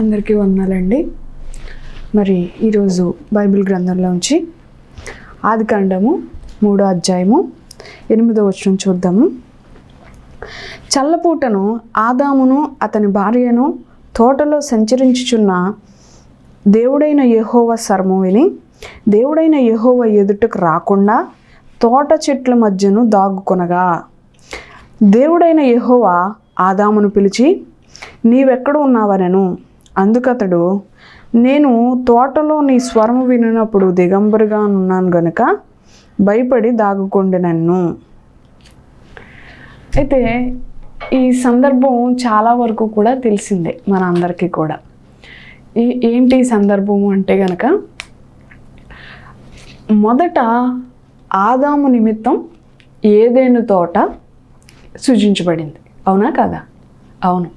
అందరికీ వందనాలండి మరి ఈరోజు బైబిల్ గ్రంథంలోంచి ఆదికాండము మూడో అధ్యాయము ఎనిమిదో వచనం చూద్దాము. చల్లపూటను ఆదామును అతని భార్యను తోటలో సంచరించుచున్న దేవుడైన యహోవ స్వరము విని దేవుడైన యహోవ ఎదుటకు రాకుండా తోట చెట్ల మధ్యను దాగుకొనగా. దేవుడైన యహోవ ఆదామును పిలిచి నీవెక్కడ ఉన్నావనెను అందుకతడు నేను తోటలో నీ స్వరము వినినప్పుడు దిగంబరుగా ఉన్నాను గనుక భయపడి దాగుకొండి నన్ను. అయితే ఈ సందర్భం చాలా వరకు కూడా తెలిసిందే మన అందరికీ కూడా. ఈ ఏంటి సందర్భము అంటే గనక మొదట ఆదాము నిమిత్తం ఏదేను తోట సృజించబడింది. అవునా కదా? అవును.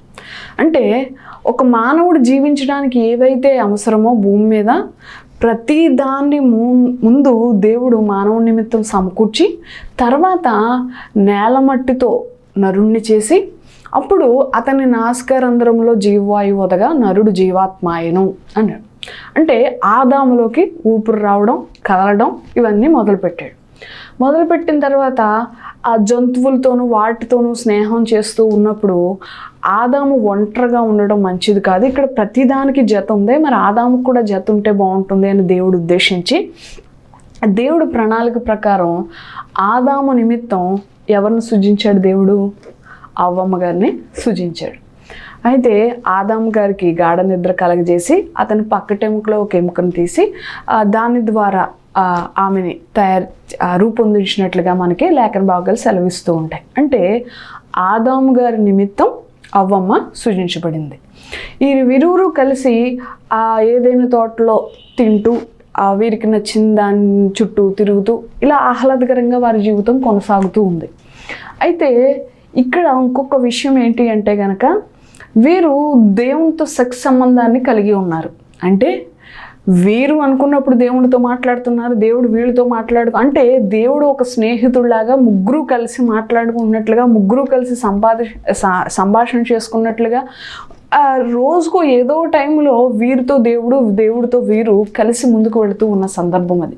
అంటే ఒక మానవుడు జీవించడానికి ఏవైతే అవసరమో భూమి మీద ప్రతి దాన్ని ము- ముందు దేవుడు మానవ నిమిత్తం సమకూర్చి తర్వాత నేల మట్టితో నరుణ్ణి చేసి అప్పుడు అతని నాస్కరంధ్రంలో జీవవాయువు వదగా నరుడు జీవాత్మాయను అన్నాడు. అంటే ఆదాములోకి ఊపిరి రావడం కదలడం ఇవన్నీ మొదలుపెట్టాడు. మొదలుపెట్టిన తర్వాత ఆ జంతువులతోనూ వాటితోనూ స్నేహం చేస్తూ ఉన్నప్పుడు ఆదాము ఒంటరిగా ఉండడం మంచిది కాదు. ఇక్కడ ప్రతిదానికి జత ఉంది మరి ఆదాముకు కూడా జత ఉంటే బాగుంటుంది అని దేవుడు ఉద్దేశించి దేవుడు ప్రణాళిక ప్రకారం ఆదాము నిమిత్తం ఎవరిని సృజించాడు దేవుడు? అవ్వమ్మ గారిని సృజించాడు. అయితే ఆదాం గారికి గాఢ నిద్ర కలగజేసి అతని పక్కటెముకలో ఒక ఎముకను తీసి దాని ద్వారా ఆమెని తయారు రూపొందించినట్లుగా మనకి లేఖన భాగాలు సెలవిస్తూ ఉంటాయి. అంటే ఆదాము గారి నిమిత్తం అవ్వమ్మ సృజించబడింది. ఈ విరువురు కలిసి ఆ ఏదైనా తోటలో తింటూ ఆ వీరికి నచ్చిన దాని చుట్టూ తిరుగుతూ ఇలా ఆహ్లాదకరంగా వారి జీవితం కొనసాగుతూ ఉంది. అయితే ఇక్కడ ఇంకొక విషయం ఏంటి అంటే కనుక వీరు దేవునితో సెక్స్ సంబంధాన్ని కలిగి ఉన్నారు. అంటే వీరు అనుకున్నప్పుడు దేవుడితో మాట్లాడుతున్నారు దేవుడు వీళ్ళతో మాట్లాడు అంటే దేవుడు ఒక స్నేహితుడిలాగా ముగ్గురు కలిసి మాట్లాడుకున్నట్లుగా ముగ్గురు కలిసి సంపాద సా- సంభాషణ చేసుకున్నట్లుగా ఆ రోజుకు ఏదో టైంలో వీరితో దేవుడు దేవుడితో వీరు కలిసి ముందుకు వెళుతూ ఉన్న సందర్భం అది.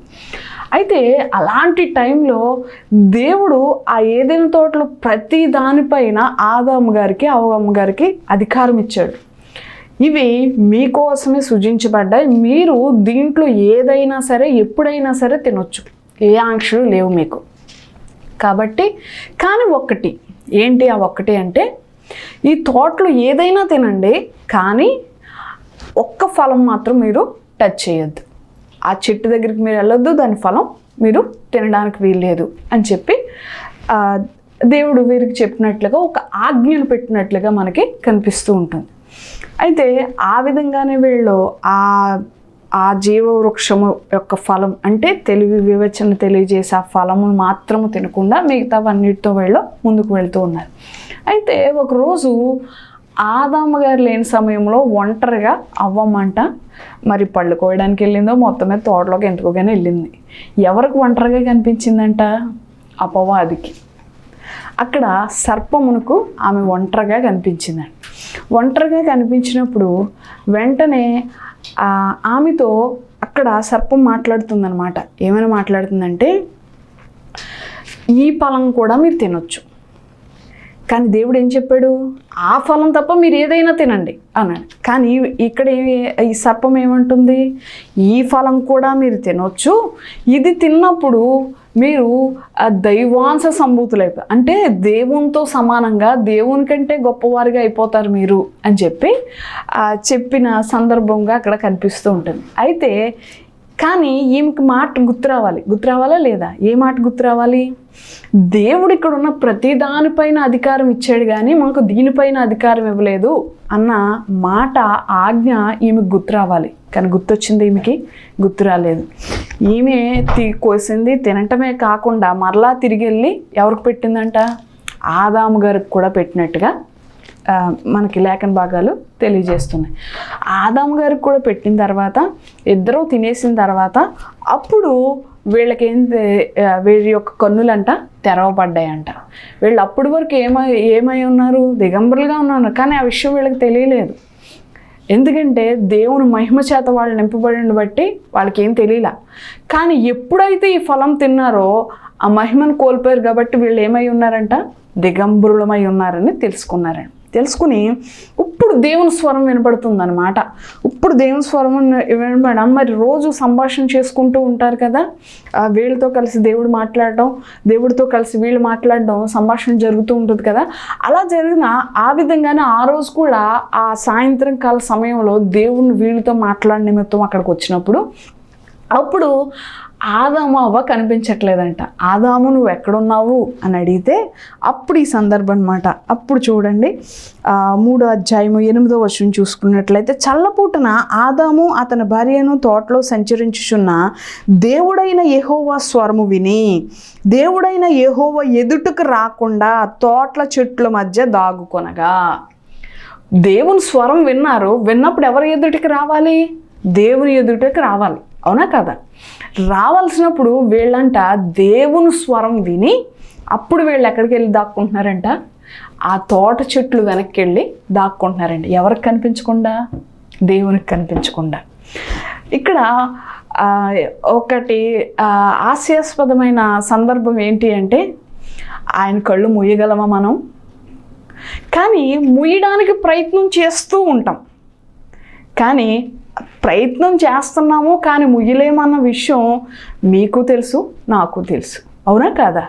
అయితే అలాంటి టైంలో దేవుడు ఆ ఏదైనా తోటలో ప్రతి దానిపైన ఆదాము గారికి అవగమ్మ గారికి అధికారం ఇచ్చాడు. ఇవి మీకోసమే సృజించబడ్డాయి. మీరు దీంట్లో ఏదైనా సరే ఎప్పుడైనా సరే తినొచ్చు. ఏ ఆంక్షలు లేవు మీకు. కాబట్టి కానీ ఒక్కటి ఏంటి ఆ ఒక్కటి అంటే ఈ తోటలో ఏదైనా తినండి కానీ ఒక్క ఫలం మాత్రం మీరు టచ్ చేయొద్దు. ఆ చెట్టు దగ్గరికి మీరు వెళ్ళొద్దు దాని ఫలం మీరు తినడానికి వీల్లేదు అని చెప్పి దేవుడు వీరికి చెప్పినట్లుగా ఒక ఆజ్ఞను పెట్టినట్లుగా మనకి కనిపిస్తూ ఉంటుంది. అయితే ఆ విధంగానే వీళ్ళు ఆ ఆ జీవ వృక్షము యొక్క ఫలం అంటే తెలివి వివచన తెలియజేసే ఆ ఫలమును మాత్రము తినకుండా మిగతావన్నిటితో వీళ్ళు ముందుకు వెళ్తూ ఉన్నారు. అయితే ఒకరోజు ఆదామ్మ గారు లేని సమయంలో ఒంటరిగా అవ్వమంట మరి పళ్ళు కోయడానికి వెళ్ళిందో మొత్తం మీద తోటలోకి ఎందుకోగానే వెళ్ళింది. ఎవరికి ఒంటరిగా కనిపించిందంట? అపవాదికి. అక్కడ సర్పమునకు ఆమె ఒంటరిగా కనిపించిందంట. ఒంటరిగా కనిపించినప్పుడు వెంటనే ఆమెతో అక్కడ సర్పం మాట్లాడుతుందనమాట ఏమైనా మాట్లాడుతుందంటే ఈ ఫలం కూడా మీరు తినొచ్చు. కానీ దేవుడు ఏం చెప్పాడు? ఆ ఫలం తప్ప మీరు ఏదైనా తినండి అన్నాడు. కానీ ఇక్కడ ఈ సర్పం ఏమంటుంది? ఈ ఫలం కూడా మీరు తినొచ్చు. ఇది తిన్నప్పుడు మీరు ఆ దైవాంశ సంభూతులైపోయి అంటే దేవునితో సమానంగా దేవుని కంటే గొప్పవారిగా అయిపోతారు మీరు అని చెప్పి చెప్పిన సందర్భంగా అక్కడ కనిపిస్తూ ఉంటుంది. అయితే కానీ ఈమెకి మాట గుర్తు రావాలి? గుర్తు రావాలా లేదా? ఏ మాట గుర్తు రావాలి? దేవుడు ఇక్కడ ఉన్న ప్రతి దానిపైన అధికారం ఇచ్చాడు కానీ మాకు దీనిపైన అధికారం ఇవ్వలేదు అన్న మాట ఆజ్ఞ ఈమెకు గుర్తు రావాలి. కానీ గుర్తొచ్చింది ఈమెకి? గుర్తు రాలేదు. ఈమె తి కోసింది తినటమే కాకుండా మరలా తిరిగి వెళ్ళి ఎవరికి పెట్టిందంట? ఆదాము గారికి కూడా పెట్టినట్టుగా మనకి లేఖన భాగాలు తెలియజేస్తున్నాయి. ఆదాం గారికి కూడా పెట్టిన తర్వాత ఇద్దరూ తినేసిన తర్వాత అప్పుడు వీళ్ళకి ఏం వీళ్ళ యొక్క కన్నులంట తెరవబడ్డాయంట. వీళ్ళు అప్పటి వరకు ఏమై ఏమై ఉన్నారు? దిగంబరులుగా ఉన్నారు. కానీ ఆ విషయం వీళ్ళకి తెలియలేదు. ఎందుకంటే దేవుని మహిమ చేత వాళ్ళు నింపబడిన బట్టి వాళ్ళకి ఏం తెలియలా. కానీ ఎప్పుడైతే ఈ ఫలం తిన్నారో ఆ మహిమను కోల్పోయారు కాబట్టి వీళ్ళు ఏమై ఉన్నారంట? దిగంబరులమై ఉన్నారని తెలుసుకున్నారండి తెలుసుకుని ఇప్పుడు దేవుని స్వరం వినపడుతుందన్నమాట ఇప్పుడు దేవుని స్వరం వినపడడం మరి రోజు సంభాషణ చేసుకుంటూ ఉంటారు కదా? వీళ్ళతో కలిసి దేవుడు మాట్లాడడం దేవుడితో కలిసి వీళ్ళు మాట్లాడడం సంభాషణ జరుగుతూ ఉంటుంది కదా? అలా జరిగిన ఆ విధంగానే ఆ రోజు కూడా ఆ సాయంత్రం కాల సమయంలో దేవుని వీళ్ళతో మాట్లాడిన నిమిత్తం అక్కడికి వచ్చినప్పుడు అప్పుడు ఆదాము అవ్వ కనిపించట్లేదంట. ఆదాము నువ్వు ఎక్కడున్నావు? అని అడిగితే అప్పుడు ఈ సందర్భం అనమాట అప్పుడు చూడండి మూడో అధ్యాయము ఎనిమిదో వర్షం చూసుకున్నట్లయితే చల్లపూటన ఆదాము అతని భార్యను తోటలో సంచరించుచున్న దేవుడైన ఏహోవా స్వరము విని దేవుడైన యెహోవా ఎదుటకు రాకుండా తోటల చెట్ల మధ్య దాగుకొనగా. దేవుని స్వరం విన్నారు. విన్నప్పుడు ఎవరి ఎదుటికి రావాలి? దేవుని ఎదుటికి రావాలి. అవునా కదా? రావాల్సినప్పుడు వీళ్ళంట దేవుని స్వరం విని అప్పుడు వీళ్ళు ఎక్కడికి వెళ్ళి దాక్కుంటున్నారంట? ఆ తోట చెట్లు వెనక్కి వెళ్ళి దాక్కుంటున్నారండి ఎవరికి కనిపించకుండా? దేవునికి కనిపించకుండా. ఇక్కడ ఒకటి ఆ, హాస్యాస్పదమైన సందర్భం ఏంటి అంటే ఆయన కళ్ళు ముయ్యగలమా మనం? కానీ ముయ్యడానికి ప్రయత్నం చేస్తూ ఉంటాం. కానీ ప్రయత్నం చేస్తున్నాము కానీ ముయ్యలేమన్న విషయం మీకు తెలుసు నాకు తెలుసు. అవునా కాదా?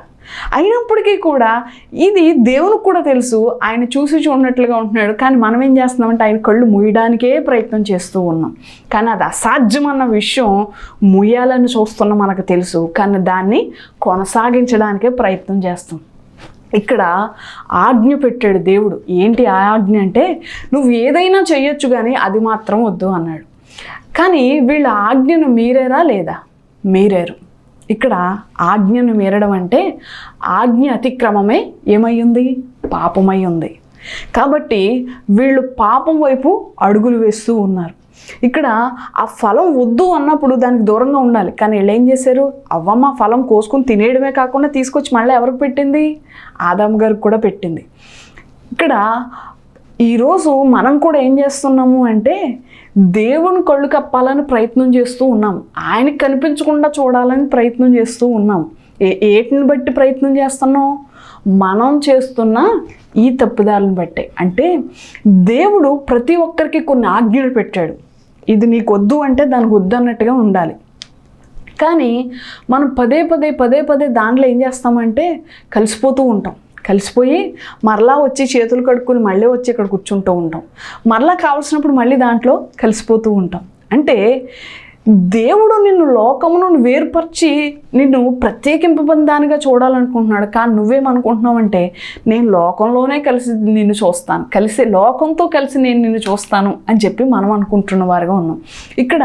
అయినప్పటికీ కూడా ఇది దేవునికి కూడా తెలుసు ఆయన చూసి చూడనట్లుగా ఉంటున్నాడు కానీ మనం ఏం చేస్తున్నామంటే ఆయన కళ్ళు ముయ్యడానికే ప్రయత్నం చేస్తూ ఉన్నాం. కానీ అది అసాధ్యం అన్న విషయం ముయ్యాలని చూస్తున్న మనకు తెలుసు కానీ దాన్ని కొనసాగించడానికే ప్రయత్నం చేస్తాం. ఇక్కడ ఆజ్ఞ పెట్టాడు దేవుడు. ఏంటి ఆజ్ఞ అంటే నువ్వు ఏదైనా చేయొచ్చు కానీ అది మాత్రం వద్దు అన్నాడు. కానీ వీళ్ళ ఆజ్ఞను మీరేరా లేదా? మీరేరు. ఇక్కడ ఆజ్ఞను మీరడం అంటే ఆజ్ఞ అతిక్రమమే ఏమై పాపమై ఉంది కాబట్టి వీళ్ళు పాపం వైపు అడుగులు వేస్తూ ఉన్నారు. ఇక్కడ ఆ ఫలం వద్దు అన్నప్పుడు దానికి దూరంగా ఉండాలి. కానీ వీళ్ళు ఏం చేశారు? అవ్వమ్మ ఫలం కోసుకొని తినేయడమే కాకుండా తీసుకొచ్చి మళ్ళీ ఎవరికి పెట్టింది? ఆదాం గారికి కూడా పెట్టింది. ఇక్కడ ఈరోజు మనం కూడా ఏం చేస్తున్నాము అంటే దేవుని కళ్ళు కప్పాలని ప్రయత్నం చేస్తూ ఉన్నాం. ఆయనకి కనిపించకుండా చూడాలని ప్రయత్నం చేస్తూ ఉన్నాం. ఏ ఏటిని బట్టి ప్రయత్నం చేస్తున్నాం మనం చేస్తున్న ఈ తప్పుదారులను బట్టే. అంటే దేవుడు ప్రతి ఒక్కరికి కొన్ని ఆజ్ఞలు పెట్టాడు. ఇది నీకు వద్దు అంటే దానికి వద్దు అన్నట్టుగా ఉండాలి. కానీ మనం పదే పదే పదే పదే దాంట్లో ఏం చేస్తామంటే కలిసిపోతూ ఉంటాం. కలిసిపోయి మరలా వచ్చి చేతులు కడుక్కొని మళ్ళీ వచ్చి ఇక్కడ కూర్చుంటూ ఉంటాం. మరలా కావాల్సినప్పుడు మళ్ళీ దాంట్లో కలిసిపోతూ ఉంటాం. అంటే దేవుడు నిన్ను లోకము నుండి నిన్ను ప్రత్యేకింపబందానిగా చూడాలనుకుంటున్నాడు. కానీ నువ్వేమనుకుంటున్నావంటే నేను లోకంలోనే కలిసి నిన్ను చూస్తాను. కలిసి లోకంతో కలిసి నేను నిన్ను చూస్తాను అని చెప్పి మనం అనుకుంటున్న వారుగా ఉన్నాం. ఇక్కడ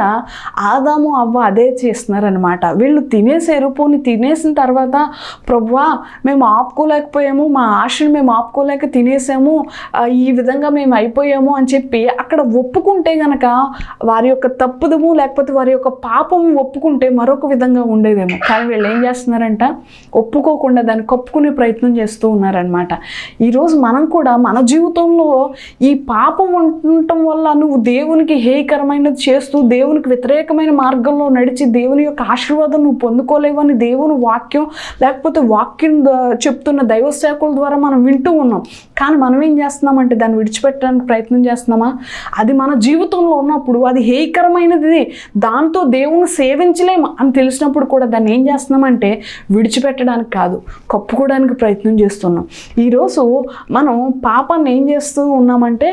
ఆదాము అవ్వ అదే చేస్తున్నారనమాట వీళ్ళు తినేసారు పోని తినేసిన తర్వాత ప్రభువా మేము ఆపుకోలేకపోయాము. మా ఆశను మేము ఆపుకోలేక తినేసాము. ఈ విధంగా మేము అయిపోయాము అని చెప్పి అక్కడ ఒప్పుకుంటే గనక వారి యొక్క తప్పుదము లేకపోతే వారి యొక్క పాపం ఒప్పుకుంటే మరొక విధంగా ఉండేదేమో. కానీ వీళ్ళు ఏం చేస్తున్నారంట? ఒప్పుకోకుండా దాన్ని కప్పుకునే ప్రయత్నం చేస్తూ ఉన్నారనమాట ఈరోజు మనం కూడా మన జీవితంలో ఈ పాపం ఉండటం వల్ల నువ్వు దేవునికి హేయకరమైనది చేస్తూ దేవునికి వ్యతిరేకమైన మార్గంలో నడిచి దేవుని యొక్క ఆశీర్వాదం నువ్వు పొందుకోలేవని దేవుని వాక్యం లేకపోతే వాక్యం చెప్తున్న దైవ సేవకుల ద్వారా మనం వింటూ ఉన్నాం. కానీ మనం ఏం చేస్తున్నామంటే దాన్ని విడిచిపెట్టడానికి ప్రయత్నం చేస్తున్నామా? అది మన జీవితంలో ఉన్నప్పుడు అది హేయకరమైనది. దాంతో దేవుని సేవించలేము అని తెలిసినప్పుడు కూడా దాన్ని ఏం చేస్తున్నామంటే విడిచిపెట్టడానికి కాదు కప్పుకోవడానికి ప్రయత్నం చేస్తున్నాం. ఈరోజు మనం పాపాన్ని ఏం చేస్తూ ఉన్నామంటే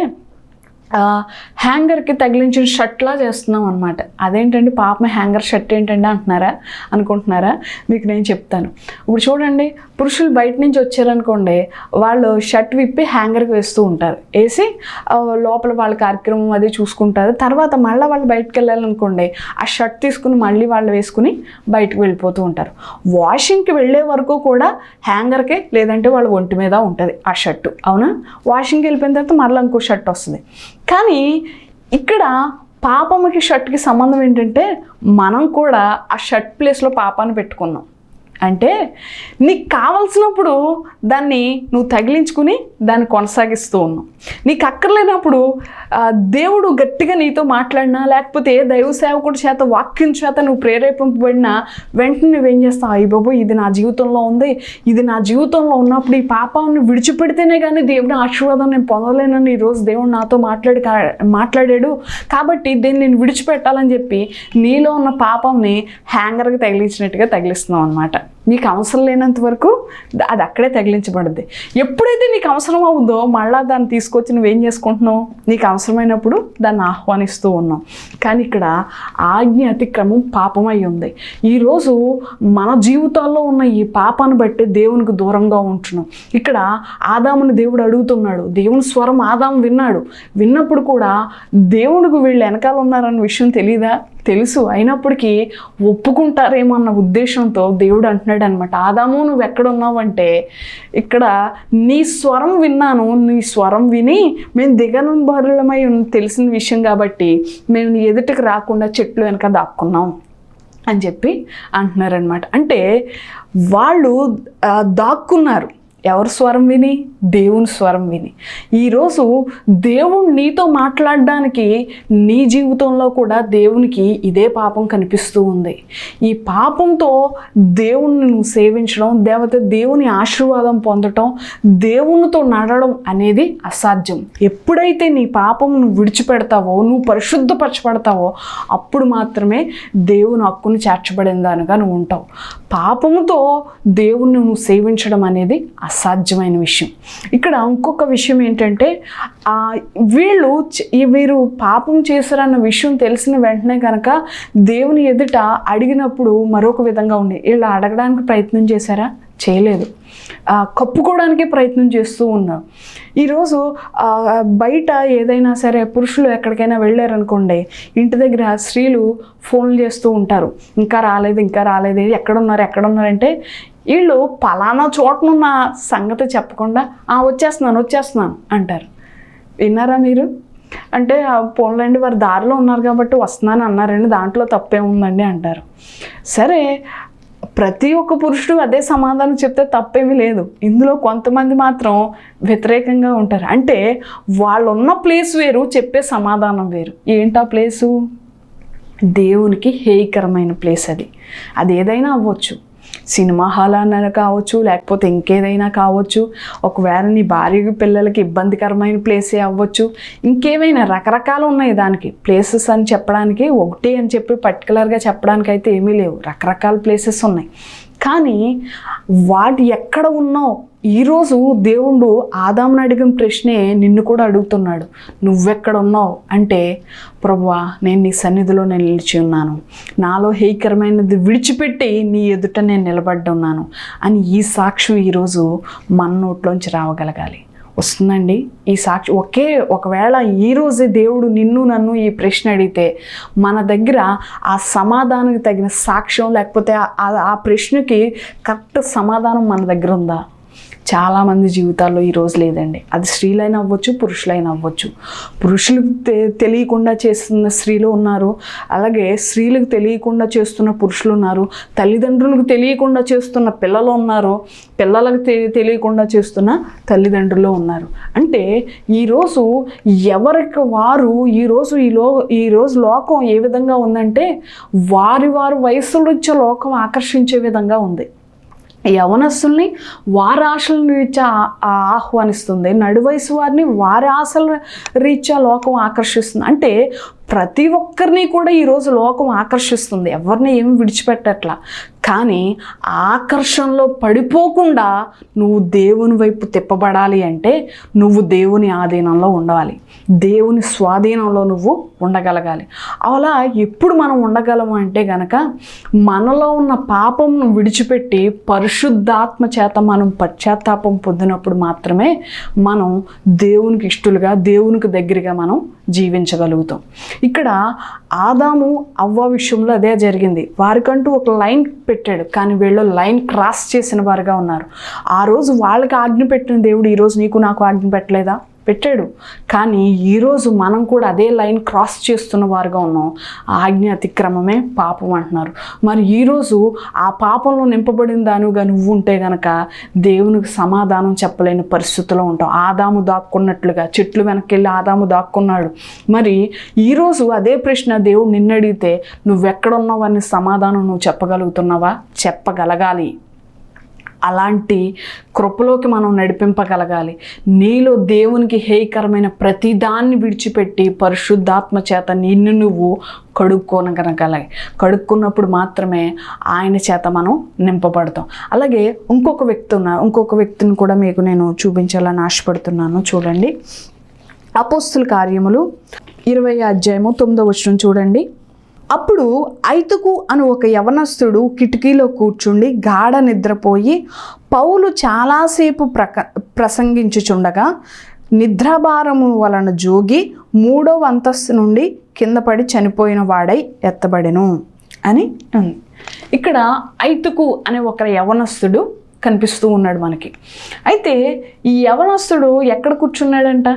హ్యాంగర్కి తగిలించిన షర్ట్లా చేస్తున్నాం అనమాట అదేంటండి పాప హ్యాంగర్ షర్ట్ ఏంటండి అంటున్నారా? అనుకుంటున్నారా? మీకు నేను చెప్తాను. ఇప్పుడు చూడండి పురుషులు బయట నుంచి వచ్చారనుకోండి వాళ్ళు షర్ట్ విప్పి హ్యాంగర్కి వేస్తూ ఉంటారు. వేసి లోపల వాళ్ళ కార్యక్రమం అది చూసుకుంటారు. తర్వాత మళ్ళీ వాళ్ళు బయటకు వెళ్ళాలనుకోండి ఆ షర్ట్ తీసుకుని మళ్ళీ వాళ్ళు వేసుకుని బయటకు వెళ్ళిపోతూ ఉంటారు. వాషింగ్కి వెళ్ళే వరకు కూడా హ్యాంగర్కే లేదంటే వాళ్ళ ఒంటి మీద ఉంటుంది ఆ షర్టు. అవునా? వాషింగ్కి వెళ్ళిపోయిన తర్వాత మళ్ళీ ఇంకో షర్ట్ వస్తుంది. కానీ ఇక్కడ పాపముకి షర్ట్కి సంబంధం ఏంటంటే మనం కూడా ఆ షర్ట్ ప్లేస్లో పాపాన్ని పెట్టుకున్నాం. అంటే నీకు కావలసినప్పుడు దాన్ని నువ్వు తగిలించుకుని దాన్ని కొనసాగిస్తూ ఉన్నావు. నీకు అక్కర్లేనప్పుడు దేవుడు గట్టిగా నీతో మాట్లాడినా లేకపోతే దైవ సేవకుడి చేత వాక్యం చేత నువ్వు ప్రేరేపింపబడినా వెంటనే నువ్వేం చేస్తావు? అయ్యి బాబు ఇది నా జీవితంలో ఉంది. ఇది నా జీవితంలో ఉన్నప్పుడు ఈ పాపాన్ని విడిచిపెడితేనే కానీ దేవుడి ఆశీర్వాదం నేను పొందలేనని ఈరోజు దేవుడు నాతో మాట్లాడి మాట్లాడాడు. కాబట్టి దీన్ని నేను విడిచిపెట్టాలని చెప్పి నీలో ఉన్న పాపంని హ్యాంగర్కి తగిలించినట్టుగా తగిలిస్తున్నావు అనమాట that. నీకు అవసరం లేనంత వరకు అది అక్కడే తగిలించబడుద్ది. ఎప్పుడైతే నీకు అవసరం అవుద్దో మళ్ళీ దాన్ని తీసుకొచ్చి నువ్వేం చేసుకుంటున్నావు? నీకు అవసరమైనప్పుడు దాన్ని ఆహ్వానిస్తూ ఉన్నావు. కానీ ఇక్కడ ఆజ్ఞ అతిక్రమం పాపమై ఉంది. ఈరోజు మన జీవితాల్లో ఉన్న ఈ పాపాన్ని బట్టి దేవునికి దూరంగా ఉంటున్నాం. ఇక్కడ ఆదాముని దేవుడు అడుగుతున్నాడు. దేవుని స్వరం ఆదాము విన్నాడు. విన్నప్పుడు కూడా దేవుడికి వీళ్ళు వెనకాల ఉన్నారన్న విషయం తెలియదా తెలుసు. అయినప్పటికీ ఒప్పుకుంటారేమో అన్న ఉద్దేశంతో దేవుడు అంటున్నాడు అనమాట ఆదాము నువ్వు ఎక్కడ ఉన్నావంటే ఇక్కడ నీ స్వరం విన్నాను. నీ స్వరం విని మేము దిగను బరులమై తెలిసిన విషయం కాబట్టి మేము నీ ఎదుటికి రాకుండా చెట్లు వెనక దాక్కున్నాం. అని చెప్పి అంటున్నారనమాట. అంటే వాళ్ళు దాక్కున్నారు. ఎవరి స్వరం విని? దేవుని స్వరం విని. ఈరోజు దేవుడు నీతో మాట్లాడడానికి నీ జీవితంలో కూడా దేవునికి ఇదే పాపం కనిపిస్తూ ఉంది. ఈ పాపంతో దేవుణ్ణి నువ్వు సేవించడం దేవత దేవుని ఆశీర్వాదం పొందటం దేవునితో నడవడం అనేది అసాధ్యం. ఎప్పుడైతే నీ పాపం నువ్వు విడిచిపెడతావో నువ్వు పరిశుద్ధపరచబడతావో అప్పుడు మాత్రమే దేవుని హక్కును చేర్చబడిన దానిగా నువ్వు ఉంటావు. పాపముతో దేవుణ్ణి నువ్వు సేవించడం అనేది అసాధ్యమైన విషయం. ఇక్కడ ఇంకొక విషయం ఏంటంటే వీళ్ళు వీరు పాపం చేశారన్న విషయం తెలిసిన వెంటనే కనుక దేవుని ఎదుట అడిగినప్పుడు మరొక విధంగా ఉండే. వీళ్ళు అడగడానికి ప్రయత్నం చేశారా? చేయలేదు. కప్పుకోవడానికి ప్రయత్నం చేస్తూ ఉన్నారు. ఈరోజు బయట ఏదైనా సరే పురుషులు ఎక్కడికైనా వెళ్ళారనుకోండి ఇంటి దగ్గర స్త్రీలు ఫోన్లు చేస్తూ ఉంటారు. ఇంకా రాలేదు ఇంకా రాలేదు ఎక్కడున్నారు ఎక్కడున్నారంటే వీళ్ళు పలానా చోటనున్న సంగతి చెప్పకుండా "ఆ, వచ్చేస్తున్నాను వచ్చేస్తున్నాను అంటారు. విన్నారా మీరు? అంటే పోన్లండి వారు దారిలో ఉన్నారు కాబట్టి వస్తున్నాను అన్నారండి దాంట్లో తప్పే ఉందండి అంటారు. సరే ప్రతి ఒక్క పురుషుడు అదే సమాధానం చెప్తే తప్పేమీ లేదు. ఇందులో కొంతమంది మాత్రం వ్యతిరేకంగా ఉంటారు. అంటే వాళ్ళు ఉన్న ప్లేస్ వేరు చెప్పే సమాధానం వేరు. ఏంటా ప్లేసు? దేవునికి హేయకరమైన ప్లేస్ అది. అది ఏదైనా అవ్వచ్చు. సినిమా హాల్ అన్న కావచ్చు లేకపోతే ఇంకేదైనా కావచ్చు ఒకవేళ నీ భార్య పిల్లలకి ఇబ్బందికరమైన ప్లేసే అవ్వచ్చు. ఇంకేమైనా రకరకాలు ఉన్నాయి దానికి. ప్లేసెస్ అని చెప్పడానికి ఒకటి అని చెప్పి పర్టికులర్గా చెప్పడానికి అయితే ఏమీ లేవు. రకరకాల ప్లేసెస్ ఉన్నాయి. కానీ వాటి ఎక్కడ ఉన్నావు? ఈరోజు దేవుడు ఆదాముని అడిగిన ప్రశ్నే నిన్ను కూడా అడుగుతున్నాడు. నువ్వెక్కడ ఉన్నావు? అంటే ప్రభువా నేను నీ సన్నిధిలో నేను నిలిచి ఉన్నాను. నాలో హేకరమైనది విడిచిపెట్టి నీ ఎదుట నేను నిలబడి ఉన్నాను అని ఈ సాక్షి ఈరోజు మన నోట్లోంచి రావగలగాలి. వస్తుందండి. ఈ సాక్షి ఒకే ఒకవేళ ఈరోజే దేవుడు నిన్ను నన్ను ఈ ప్రశ్న అడిగితే మన దగ్గర ఆ సమాధానానికి తగిన సాక్ష్యం లేకపోతే ఆ- ఆ ప్రశ్నకి కరెక్ట్ సమాధానం మన దగ్గర ఉందా? చాలామంది జీవితాల్లో ఈరోజు లేదండి. అది స్త్రీలైనా అవ్వచ్చు పురుషులైనా అవ్వచ్చు. పురుషులకు తెలియకుండా చేస్తున్న స్త్రీలు ఉన్నారు. అలాగే స్త్రీలకు తెలియకుండా చేస్తున్న పురుషులు ఉన్నారు. తల్లిదండ్రులకు తెలియకుండా చేస్తున్న పిల్లలు ఉన్నారు. పిల్లలకు తెలియకుండా చేస్తున్న తల్లిదండ్రులు ఉన్నారు. అంటే ఈరోజు ఎవరికి వారు ఈరోజు ఈ లో ఈరోజు లోకం ఏ విధంగా ఉందంటే వారి వారి వయస్సులు లోకం ఆకర్షించే విధంగా ఉంది. యవనస్తుల్ని వారి ఆశలను రీత్యా ఆహ్వానిస్తుంది. నడువయసు వారిని వారి ఆశల రీత్యా లోకం ఆకర్షిస్తుంది. అంటే ప్రతి ఒక్కరిని కూడా ఈరోజు లోకం ఆకర్షిస్తుంది. ఎవరిని ఏమి విడిచిపెట్టట్లా? కానీ ఆకర్షణలో పడిపోకుండా నువ్వు దేవుని వైపు తిప్పబడాలి అంటే నువ్వు దేవుని ఆధీనంలో ఉండాలి. దేవుని స్వాధీనంలో నువ్వు ఉండగలగాలి. అలా ఎప్పుడు మనం ఉండగలము అంటే గనక మనలో ఉన్న పాపంను విడిచిపెట్టి పరిశుద్ధాత్మ చేత మనం పశ్చాత్తాపం పొందినప్పుడు మాత్రమే మనం దేవునికి ఇష్టలుగా దేవునికి దగ్గరగా మనం జీవించగలుగుతాం. ఇక్కడ ఆదాము అవ్వ విషయంలో అదే జరిగింది. వారికంటూ ఒక లైన్ పెట్టాడు. కానీ వీళ్ళు లైన్ క్రాస్ చేసిన వారుగా ఉన్నారు. ఆ రోజు వాళ్ళకి ఆజ్ఞ పెట్టిన దేవుడు ఈరోజు నీకు నాకు ఆజ్ఞ పెట్టలేదా? పెట్టాడు. కానీ ఈరోజు మనం కూడా అదే లైన్ క్రాస్ చేస్తున్న వారుగా ఉన్నాం. ఆజ్ఞ అతిక్రమమే పాపం అంటున్నారు. మరి ఈరోజు ఆ పాపంలో నింపబడిన దానిగా నువ్వు ఉంటే గనక దేవునికి సమాధానం చెప్పలేని పరిస్థితిలో ఉంటావు. ఆదాము దాక్కున్నట్లుగా చెట్లు వెనక్కి ఆదాము దాక్కున్నాడు. మరి ఈరోజు అదే ప్రశ్న దేవుడు నిన్నడిగితే అడిగితే నువ్వెక్కడున్నావు అని సమాధానం నువ్వు చెప్పగలుగుతున్నావా? చెప్పగలగాలి. అలాంటి కృపలోకి మనం నడిపింపగలగాలి. నీలో దేవునికి హేయకరమైన ప్రతిదాన్ని విడిచిపెట్టి పరిశుద్ధాత్మ చేత నిన్ను నువ్వు కడుక్కోనగలగాలి కడుక్కున్నప్పుడు మాత్రమే ఆయన చేత మనం నింపబడతాం. అలాగే ఇంకొక వ్యక్తి ఉన్నారు. ఇంకొక వ్యక్తిని కూడా మీకు నేను చూపించాలని ఆశపడుతున్నాను. చూడండి. అపోస్తుల కార్యములు ఇరవై అధ్యాయము తొమ్మిదో వచ్చిన చూడండి. అప్పుడు ఐతుకు అను ఒక యవనస్తుడు కిటికీలో కూర్చుండి గాఢ నిద్రపోయి పౌలు చాలాసేపు ప్రక ప్రసంగించుచుండగా నిద్రాభారము వలన జోగి మూడవ అంతస్తు నుండి కింద పడి చనిపోయిన వాడై ఎత్తబడెను అని ఉంది. ఇక్కడ ఐతుకు అనే ఒక యవనస్తుడు కనిపిస్తూ ఉన్నాడు మనకి. అయితే ఈ యవనస్తుడు ఎక్కడ కూర్చున్నాడంట?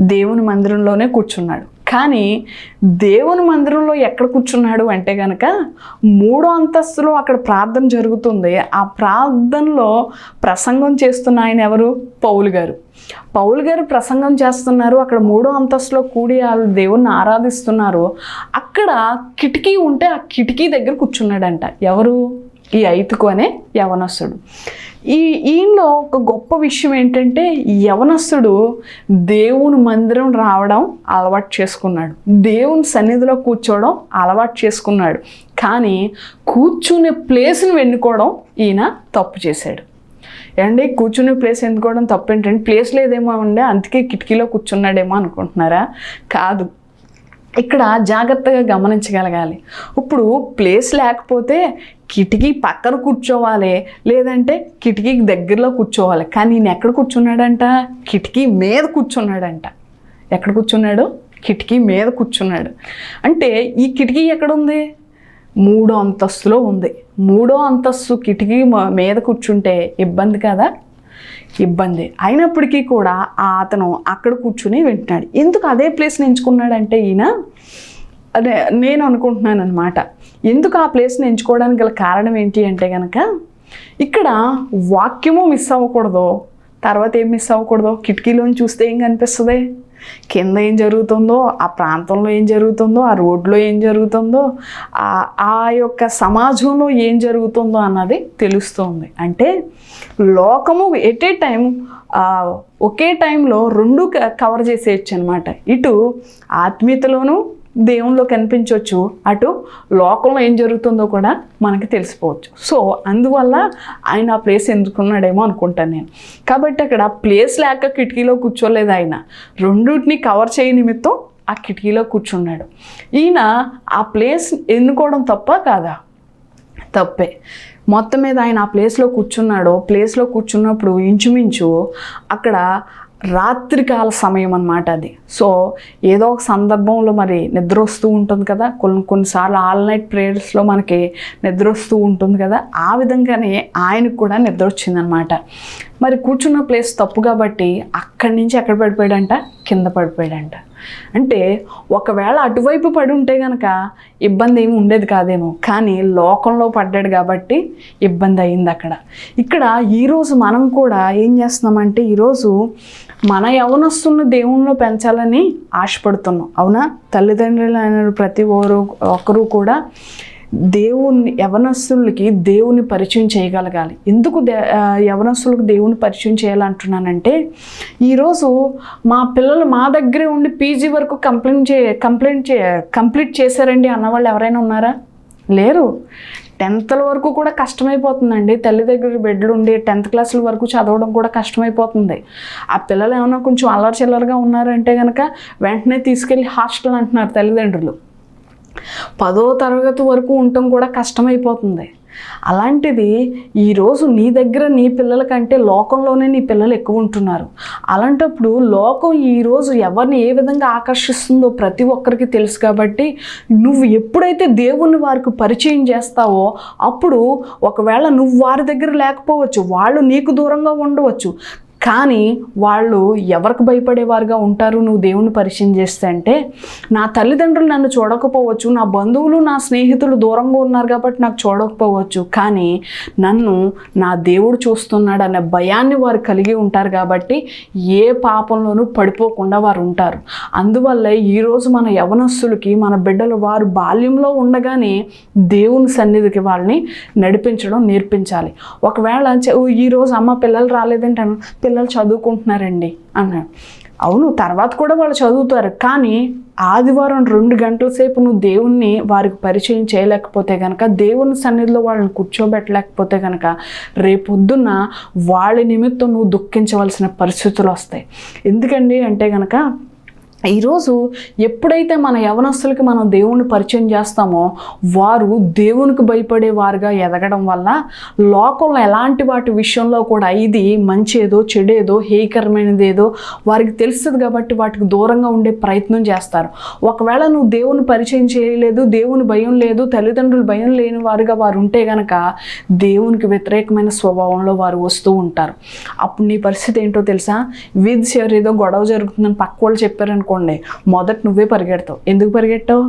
దేవుని మందిరంలోనే కూర్చున్నాడు. కానీ దేవుని మందిరంలో ఎక్కడ కూర్చున్నాడు అంటే కనుక మూడో అంతస్తులో అక్కడ ప్రార్థన జరుగుతుంది. ఆ ప్రార్థనలో ప్రసంగం చేస్తున్న ఆయన ఎవరు? పౌలు గారు. పౌలు గారు ప్రసంగం చేస్తున్నారు. అక్కడ మూడో అంతస్తులో కూడి వాళ్ళు దేవుణ్ణి ఆరాధిస్తున్నారు. అక్కడ కిటికీ ఉంటే ఆ కిటికీ దగ్గర కూర్చున్నాడంట. ఎవరు? ఈ ఐతుకు అనే యవనస్తుడు. ఈ ఈయనలో ఒక గొప్ప విషయం ఏంటంటే యవనస్తుడు దేవుని మందిరం రావడం అలవాటు చేసుకున్నాడు. దేవుని సన్నిధిలో కూర్చోవడం అలవాటు చేసుకున్నాడు. కానీ కూర్చునే ప్లేస్ని వెన్నుకోవడం ఈయన తప్పు చేశాడు. ఏమండి? కూర్చునే ప్లేస్ ఎందుకోవడం తప్పు ఏంటంటే ప్లేస్ లేదేమో అండి. అందుకే కిటికీలో కూర్చున్నాడేమో అనుకుంటున్నారా? కాదు. ఇక్కడ జాగ్రత్తగా గమనించగలగాలి. ఇప్పుడు ప్లేస్ లేకపోతే కిటికీ పక్కన కూర్చోవాలి లేదంటే కిటికీకి దగ్గరలో కూర్చోవాలి. కానీ ఈయన ఎక్కడ కూర్చున్నాడంట? కిటికీ మీద కూర్చున్నాడంట. ఎక్కడ కూర్చున్నాడు? కిటికీ మీద కూర్చున్నాడు. అంటే ఈ కిటికీ ఎక్కడుంది? మూడో అంతస్తులో ఉంది. మూడో అంతస్తు కిటికీ మీద కూర్చుంటే ఇబ్బంది కదా? ఇబ్బంది. అయినప్పటికీ కూడా ఆ అతను అక్కడ కూర్చుని వింటున్నాడు. ఎందుకు అదే ప్లేస్ని ఎంచుకున్నాడంటే ఈయన అదే నేను అనుకుంటున్నాను అనమాట ఎందుకు ఆ ప్లేస్ని ఎంచుకోవడానికి గల కారణం ఏంటి అంటే కనుక ఇక్కడ వాక్యము మిస్ అవ్వకూడదు తర్వాత ఏం మిస్ అవ్వకూడదు? కిటికీలోని చూస్తే ఏం కనిపిస్తుంది? కింద ఏం జరుగుతుందో ఆ ప్రాంతంలో ఏం జరుగుతుందో ఆ రోడ్లో ఏం జరుగుతుందో ఆ ఆ యొక్క సమాజంలో ఏం జరుగుతుందో అన్నది తెలుస్తుంది. అంటే లోకము ఎట్ ఏ టైం ఒకే టైంలో రెండు క- కవర్ చేసేయచ్చు అనమాట ఇటు ఆత్మీయతలోనూ దేవునిలో కనిపించవచ్చు. అటు లోకంలో ఏం జరుగుతుందో కూడా మనకి తెలిసిపోవచ్చు. సో అందువల్ల ఆయన ఆ ప్లేస్ ఎందుకున్నాడేమో అనుకుంటాను నేను. కాబట్టి అక్కడ ప్లేస్ లేక కిటికీలో కూర్చోలేదు ఆయన. రెండింటిని కవర్ చేయ నిమిత్తం ఆ కిటికీలో కూర్చున్నాడు. ఈయన ఆ ప్లేస్ ఎన్నుకోవడం తప్ప కాదా? తప్పే. మొత్తం మీద ఆయన ఆ ప్లేస్లో కూర్చున్నాడు. ప్లేస్లో కూర్చున్నప్పుడు ఇంచుమించు అక్కడ రాత్రికాల సమయం అన్నమాట అది. సో ఏదో ఒక సందర్భంలో మరి నిద్ర వస్తూ ఉంటుంది కదా. కొన్ని కొన్నిసార్లు ఆల్ నైట్ ప్రేయర్స్లో మనకి నిద్ర వస్తూ ఉంటుంది కదా. ఆ విధంగానే ఆయనకు కూడా నిద్ర వచ్చిందనమాట మరి కూర్చున్న ప్లేస్ తప్పు కాబట్టి అక్కడి నుంచి ఎక్కడ పడిపోయాడంట? కింద పడిపోయాడంట. అంటే ఒకవేళ అటువైపు పడి ఉంటే కనుక ఇబ్బంది ఏమి ఉండేది కాదేమో. కానీ లోకంలో పడ్డాడు కాబట్టి ఇబ్బంది అయింది అక్కడ. ఇక్కడ ఈరోజు మనం కూడా ఏం చేస్తున్నామంటే ఈరోజు మన యవనస్తున్న దేవుణ్ణిలో పెంచాలని ఆశపడుతున్నాం. అవునా? తల్లిదండ్రులు అయిన ప్రతి ఒక్కరు ఒక్కరూ కూడా దేవుని యవనస్తులకి దేవుని పరిచయం చేయగలగాలి. ఎందుకు దే యవనస్తులకు దేవుని పరిచయం చేయాలంటున్నానంటే ఈరోజు మా పిల్లలు మా దగ్గరే ఉండి పీజీ వరకు కంప్లైంట్ చే కంప్లైంట్ చే కంప్లీట్ చేశారండి అన్నవాళ్ళు ఎవరైనా ఉన్నారా? లేరు. టెన్త్ల వరకు కూడా కష్టమైపోతుందండి. తల్లి దగ్గర బెడ్లు ఉండి టెన్త్ క్లాసుల వరకు చదవడం కూడా కష్టమైపోతుంది. ఆ పిల్లలు ఏమైనా కొంచెం అల్లరి చిల్లరగా ఉన్నారంటే కనుక వెంటనే తీసుకెళ్ళి హాస్టల్ అంటున్నారు తల్లిదండ్రులు. పదో తరగతి వరకు ఉండటం కూడా కష్టమైపోతుంది. అలాంటిది ఈరోజు నీ దగ్గర నీ పిల్లల కంటే లోకంలోనే నీ పిల్లలు ఎక్కువ ఉంటున్నారు. అలాంటప్పుడు లోకం ఈరోజు ఎవరిని ఏ విధంగా ఆకర్షిస్తుందో ప్రతి ఒక్కరికి తెలుసు కాబట్టి నువ్వు ఎప్పుడైతే దేవుని వారికి పరిచయం చేస్తావో అప్పుడు ఒకవేళ నువ్వు వారి దగ్గర లేకపోవచ్చు వాళ్ళు నీకు దూరంగా ఉండవచ్చు కానీ వాళ్ళు ఎవరికి భయపడేవారుగా ఉంటారు నువ్వు దేవుణ్ణి పరిచయం చేస్తే అంటే నా తల్లిదండ్రులు నన్ను చూడకపోవచ్చు నా బంధువులు నా స్నేహితులు దూరంగా ఉన్నారు కాబట్టి నాకు చూడకపోవచ్చు కానీ నన్ను నా దేవుడు చూస్తున్నాడు అనే భయాన్ని వారు కలిగి ఉంటారు కాబట్టి ఏ పాపంలోనూ పడిపోకుండా వారు ఉంటారు. అందువల్ల ఈరోజు మన యవనస్తులకి మన బిడ్డలు వారు బాల్యంలో ఉండగానే దేవుని సన్నిధికి వాళ్ళని నడిపించడం నేర్పించాలి. ఒకవేళ ఈరోజు అమ్మ పిల్లలు రాలేదంటే పిల్లలు చదువుకుంటున్నారండి అన్నాడు. అవును తర్వాత కూడా వాళ్ళు చదువుతారు కానీ ఆదివారం రెండు గంటల సేపు నువ్వు దేవుణ్ణి వారికి పరిచయం చేయలేకపోతే కనుక దేవుని సన్నిధిలో వాళ్ళని కూర్చోబెట్టలేకపోతే కనుక రేపొద్దున వాళ్ళ నిమిత్తం నువ్వు దుఃఖించవలసిన పరిస్థితులు వస్తాయి. ఎందుకండి అంటే కనుక ఈరోజు ఎప్పుడైతే మన యవనస్తులకి మనం దేవుణ్ణి పరిచయం చేస్తామో వారు దేవునికి భయపడే వారుగా ఎదగడం వల్ల లోకంలో ఎలాంటి వాటి విషయంలో కూడా ఇది మంచి ఏదో చెడేదో హేయకరమైనదేదో వారికి తెలుస్తుంది కాబట్టి వాటికి దూరంగా ఉండే ప్రయత్నం చేస్తారు. ఒకవేళ నువ్వు దేవుని పరిచయం చేయలేదు దేవుని భయం లేదు తల్లిదండ్రులు భయం లేని వారుగా వారు ఉంటే గనక దేవునికి వ్యతిరేకమైన స్వభావంలో వారు వస్తూ ఉంటారు. అప్పుడు నీ పరిస్థితి ఏంటో తెలుసా? వీధి చివరి ఏదో గొడవ జరుగుతుందని పక్క వాళ్ళు అనుకోండి మొదట నువ్వే పరిగెడతావు. ఎందుకు పరిగెట్టావు?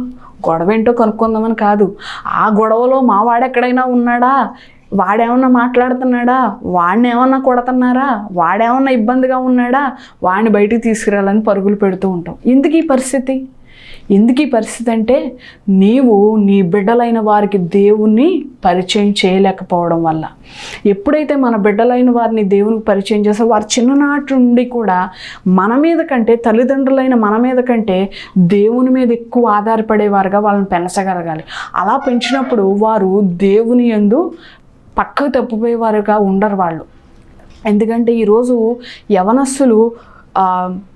గొడవ ఏంటో కనుక్కుందామని కాదు. ఆ గొడవలో మా వాడు ఎక్కడైనా ఉన్నాడా? వాడేమన్నా మాట్లాడుతున్నాడా? వాడిని ఏమన్నా కొడుతున్నారా? వాడేమన్నా ఇబ్బందిగా ఉన్నాడా? వాడిని బయటికి తీసుకురాలని పరుగులు పెడుతూ ఉంటాం. ఎందుకు ఈ పరిస్థితి? ఎందుకు ఈ పరిస్థితి అంటే నీవు నీ బిడ్డలైన వారికి దేవుణ్ణి పరిచయం చేయలేకపోవడం వల్ల. ఎప్పుడైతే మన బిడ్డలైన వారిని దేవునికి పరిచయం చేస్తే వారు చిన్ననాటి నుండి కూడా మన మీద కంటే తల్లిదండ్రులైన మన మీద కంటే దేవుని మీద ఎక్కువ ఆధారపడేవారుగా వాళ్ళని పెంచగలగాలి. అలా పెంచినప్పుడు వారు దేవుని యందు పక్కకు తప్పిపోయేవారుగా ఉండరు వాళ్ళు. ఎందుకంటే ఈరోజు యవనస్సులు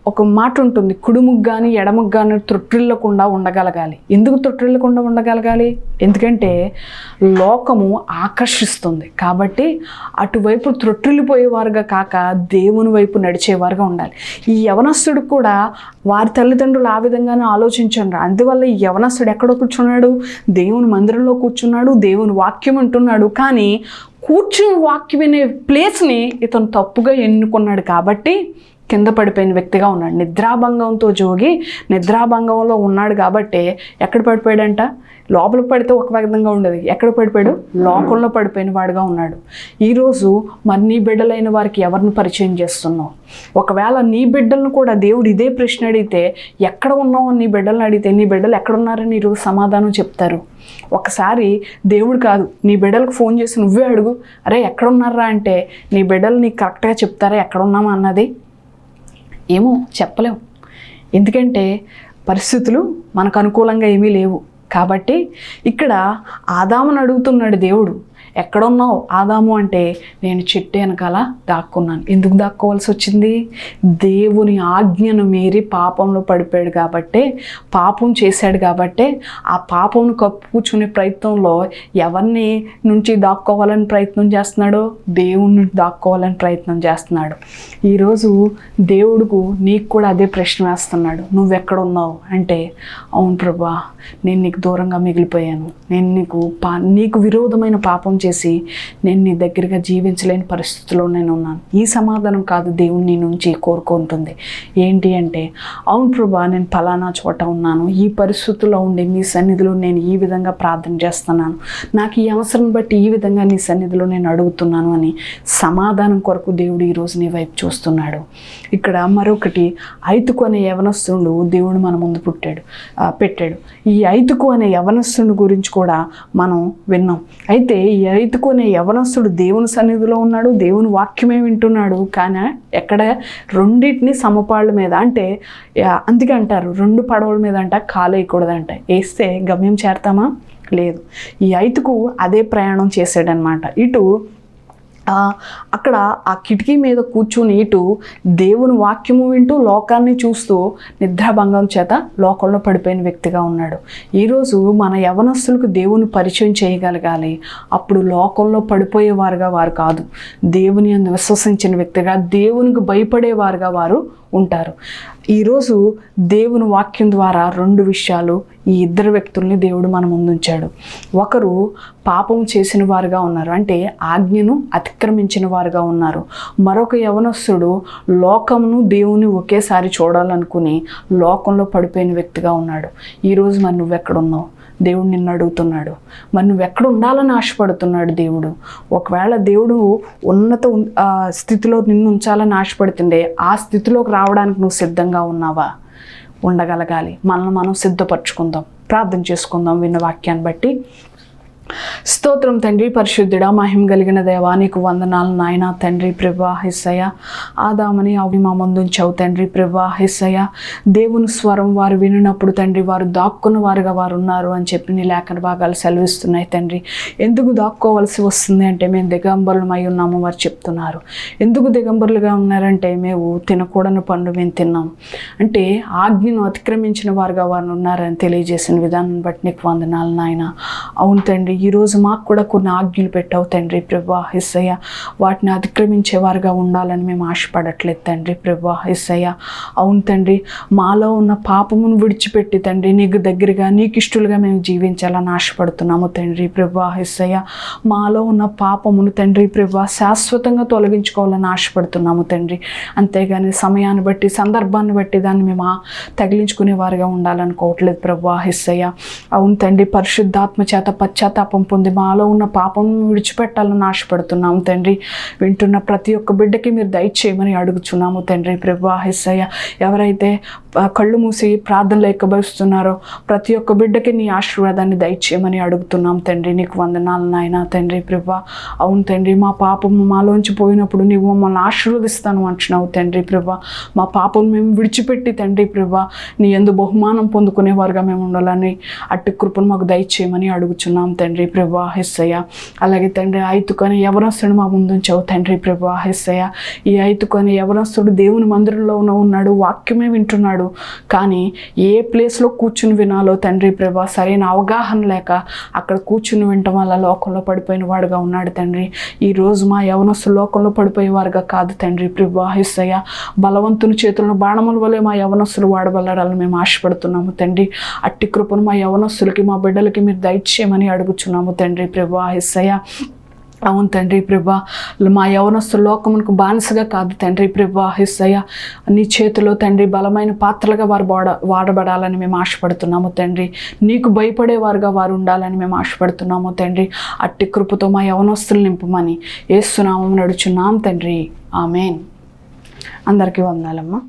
ఒక మాట ఉంటుంది కుడుముకు కానీ ఎడముకు కానీ తొట్టిల్లకుండా ఉండగలగాలి. ఎందుకు తొట్టిల్లకుండా ఉండగలగాలి? ఎందుకంటే లోకము ఆకర్షిస్తుంది. కాబట్టి అటువైపు త్రొట్టిల్లిపోయేవారుగా కాక దేవుని వైపు నడిచేవారుగా ఉండాలి. ఈ యవనస్తుడు కూడా వారి తల్లిదండ్రులు ఆ విధంగానే ఆలోచించండి అందువల్ల ఈ యవనస్తుడు ఎక్కడ కూర్చున్నాడు? దేవుని మందిరంలో కూర్చున్నాడు దేవుని వాక్యం వింటున్నాడు. కానీ కూర్చుని వాక్యం వినే ప్లేస్ని ఇతను తప్పుగా ఎన్నుకున్నాడు కాబట్టి కింద పడిపోయిన వ్యక్తిగా ఉన్నాడు. నిద్రాభంగంతో జోగి నిద్రాభంగంలో ఉన్నాడు కాబట్టి ఎక్కడ పడిపోయాడంట? లోపలికి పడితే ఒక విధంగా ఉండదు. ఎక్కడ పడిపోయాడు? లోకంలో పడిపోయిన వాడుగా ఉన్నాడు. ఈరోజు మరి నీ బిడ్డలైన వారికి ఎవరిని పరిచయం చేస్తున్నావు? ఒకవేళ నీ బిడ్డలను కూడా దేవుడు ఇదే ప్రశ్న అడిగితే ఎక్కడ ఉన్నావు? నీ బిడ్డలను అడిగితే నీ బిడ్డలు ఎక్కడ ఉన్నారని ఈరోజు సమాధానం చెప్తారు. ఒకసారి దేవుడు కాదు నీ బిడ్డలకు ఫోన్ చేసి నువ్వే అడుగు. అరే ఎక్కడున్నారా అంటే నీ బిడ్డలు నీకు కరెక్ట్గా చెప్తారా? ఎక్కడున్నామా అన్నది? ఏమో చెప్పలేం. ఎందుకంటే పరిస్థితులు మనకు అనుకూలంగా ఏమీ లేవు. కాబట్టి ఇక్కడ ఆదామను అడుగుతున్నాడు దేవుడు. ఎక్కడున్నావు? ఆదాము అంటే నేను చెట్టు వెనకాల దాక్కున్నాను. ఎందుకు దాక్కోవాల్సి వచ్చింది? దేవుని ఆజ్ఞను మీరి పాపంలో పడిపోయాడు కాబట్టే పాపం చేశాడు కాబట్టే ఆ పాపంను కప్పుకునే ప్రయత్నంలో ఎవరిని నుంచి దాక్కోవాలని ప్రయత్నం చేస్తున్నాడో? దేవుని నుంచి దాక్కోవాలని ప్రయత్నం చేస్తున్నాడు. ఈరోజు దేవుడుకు నీకు కూడా అదే ప్రశ్న వేస్తున్నాడు. నువ్వెక్కడ ఉన్నావు అంటే అవును ప్రభా నేను నీకు దూరంగా మిగిలిపోయాను. నేను నీకు పా నీకు విరోధమైన పాపం చేసి నేను నీ దగ్గరగా జీవించలేని పరిస్థితిలో నేను ఉన్నాను. ఈ సమాధానం కాదు దేవుని నీ నుంచి కోరుకుంటుంది. ఏంటి అంటే అవును ప్రభా నేను ఫలానా చోట ఉన్నాను. ఈ పరిస్థితుల్లో ఉండి నీ సన్నిధిలో నేను ఈ విధంగా ప్రార్థన చేస్తున్నాను. నాకు ఈ అవసరం బట్టి ఈ విధంగా నీ సన్నిధిలో నేను అడుగుతున్నాను అని సమాధానం కొరకు దేవుడు ఈరోజు నీ వైపు చూస్తున్నాడు. ఇక్కడ మరొకటి ఐతుకు అనే యవనస్తుడు దేవుడు మన ముందు పుట్టాడు పెట్టాడు. ఈ ఐతుకు అనే యవనస్తుని గురించి కూడా మనం విన్నాం. అయితే ఈ ఐతుకు అనే యవనస్తుడు దేవుని సన్నిధిలో ఉన్నాడు దేవుని వాక్యమే వింటున్నాడు. కానీ ఎక్కడ రెండింటిని సమపాళ్ళ మీద అంటే అందుకే అంటారు రెండు పడవల మీద అంట కాలేయకూడదంట వేస్తే గమ్యం చేరతామా? లేదు. ఈ ఐతుకు అదే ప్రయాణం చేశాడనమాట ఇటు అక్కడ ఆ కిటికీ మీద కూర్చుని ఇటు దేవుని వాక్యము వింటూ లోకాన్ని చూస్తూ నిద్రాభంగం చేత లోకంలో పడిపోయిన వ్యక్తిగా ఉన్నాడు. ఈరోజు మన యవనస్తులకు దేవుని పరిచయం చేయగలగాలి. అప్పుడు లోకంలో పడిపోయేవారుగా వారు కాదు. దేవుని అందు విశ్వసించిన వ్యక్తిగా దేవునికి భయపడేవారుగా వారు ఉంటారు. ఈరోజు దేవుని వాక్యం ద్వారా రెండు విషయాలు ఈ ఇద్దరు వ్యక్తుల్ని దేవుడు మన ముందుంచాడు. ఒకరు పాపం చేసిన వారుగా ఉన్నారు. అంటే ఆజ్ఞను అతిక్రమించిన వారుగా ఉన్నారు. మరొక యవనస్తుడు లోకమును దేవుని ఒకేసారి చూడాలనుకుని లోకంలో పడిపోయిన వ్యక్తిగా ఉన్నాడు. ఈరోజు మరి నువ్వెక్కడున్నావు? దేవుడు నిన్ను అడుగుతున్నాడు. మరి నువ్వు ఎక్కడ ఉండాలని ఆశపడుతున్నాడు దేవుడు? ఒకవేళ దేవుడు ఉన్నత స్థితిలో నిన్ను ఉంచాలని ఆశపడుతుండే ఆ స్థితిలోకి రావడానికి నువ్వు సిద్ధంగా ఉన్నావా? ఉండగలగాలి. మనల్ని మనం సిద్ధపరచుకుందాం. ప్రార్థన చేసుకుందాం విన్న వాక్యాన్ని బట్టి. స్తోత్రం తండ్రి పరిశుద్ధుడా మహిమ కలిగిన దేవా నీకు వందనాలు నాయన తండ్రి ప్రభా హిస్సయ ఆదామని అవి మా ముందుంచావు తండ్రి ప్రభా హిస్సయ దేవుని స్వరం వారు వినినప్పుడు తండ్రి వారు దాక్కున్న వారుగా వారు ఉన్నారు అని చెప్పి నీ లేఖన భాగాలు సెలవిస్తున్నాయి తండ్రి. ఎందుకు దాక్కోవలసి వస్తుంది అంటే మేము దిగంబరులమై ఉన్నాము వారు చెప్తున్నారు. ఎందుకు దిగంబరులుగా ఉన్నారంటే మేము తినకూడని పండు మేము తిన్నాం. అంటే ఆజ్ఞను అతిక్రమించిన వారుగా వారు ఉన్నారని తెలియజేసిన విధానం బట్టి నీకు వందనాలు నాయన. అవును తండ్రి ఈరోజు మాకు కూడా కొన్ని ఆజ్ఞలు పెట్టావు తండ్రి ప్రభా హిస్సయ్య వాటిని అతిక్రమించేవారుగా ఉండాలని మేము ఆశపడట్లేదు తండ్రి ప్రభా హిస్సయ్య అవును తండ్రి మాలో ఉన్న పాపమును విడిచిపెట్టి తండ్రి నీకు దగ్గరగా నీకు ఇష్టలుగా మేము జీవించాలని ఆశపడుతున్నాము తండ్రి ప్రభా హిస్సయ్య మాలో ఉన్న పాపమును తండ్రి ప్రభా శాశ్వతంగా తొలగించుకోవాలని ఆశపడుతున్నాము తండ్రి. అంతేగాని సమయాన్ని బట్టి సందర్భాన్ని బట్టి దాన్ని మేము తగిలించుకునే వారిగా ఉండాలనుకోవట్లేదు ప్రభా హిస్సయ్య అవును తండ్రి పరిశుద్ధాత్మ చేత పశ్చాత్తాప పొంది మాలో ఉన్న పాపం విడిచిపెట్టాలని ఆశపడుతున్నాము తండ్రి. వింటున్న ప్రతి ఒక్క బిడ్డకి మీరు దయచేయమని అడుగుచున్నాము తండ్రి ప్రభా హిస్సయ్య ఎవరైతే కళ్ళు మూసి ప్రార్థనలు ఎక్కబరుస్తున్నారో ప్రతి ఒక్క బిడ్డకి నీ ఆశీర్వాదాన్ని దయచేయమని అడుగుతున్నాం తండ్రి. నీకు వందనాలు నాయన తండ్రి ప్రభా. అవును తండ్రి మా పాపం మాలోంచి పోయినప్పుడు నీవు మమ్మల్ని ఆశీర్వదిస్తాను అంటున్నావు తండ్రి ప్రభా. మా పాపం మేము విడిచిపెట్టి తండ్రి ప్రభా నీ ఎందు బహుమానం పొందుకునేవారుగా మేము ఉండాలని అట్టి కృపను మాకు దయచేయమని అడుగుచున్నాం తండ్రి తండ్రి ప్రభా హెస్సయ్య అలాగే తండ్రి ఐతుకొని యవనస్తుడు మా ముందుంచావు తండ్రి ప్రభా హెస్సయ్య ఈ ఐతుకొని యవనస్తుడు దేవుని మందిరంలో ఉన్నాడు వాక్యమే వింటున్నాడు. కానీ ఏ ప్లేస్లో కూర్చుని వినాలో తండ్రి ప్రభా సరైన అవగాహన లేక అక్కడ కూర్చుని వినటం వల్ల లోకంలో పడిపోయిన వాడుగా ఉన్నాడు తండ్రి. ఈ రోజు మా యవనస్తులు లోకంలో పడిపోయేవారుగా కాదు తండ్రి ప్రభా హిస్సయ్య బలవంతుని చేతులను బాణముల వలె మా యవనస్తులు వాడబల్లాలని మేము ఆశపడుతున్నాము తండ్రి. అట్టి కృపను మా యవనస్తులకి మా బిడ్డలకి మీరు దయచేయమని కూర్చున్నాము తండ్రి ప్రభా హిస్సయ్య అవును తండ్రి ప్రభా మా యవనస్తు లోకమునకు బానిసగా కాదు తండ్రి ప్రభా హిస్సయ్య నీ చేతిలో తండ్రి బలమైన పాత్రలుగా వారు వాడ వాడబడాలని మేము ఆశపడుతున్నాము తండ్రి. నీకు భయపడేవారుగా వారు ఉండాలని మేము ఆశపడుతున్నాము తండ్రి. అట్టి కృపతో మా యవనస్తులు నింపమని ఏస్తున్నాము నడుచున్నాం తండ్రి. ఆమెన్. అందరికీ వందాలమ్మా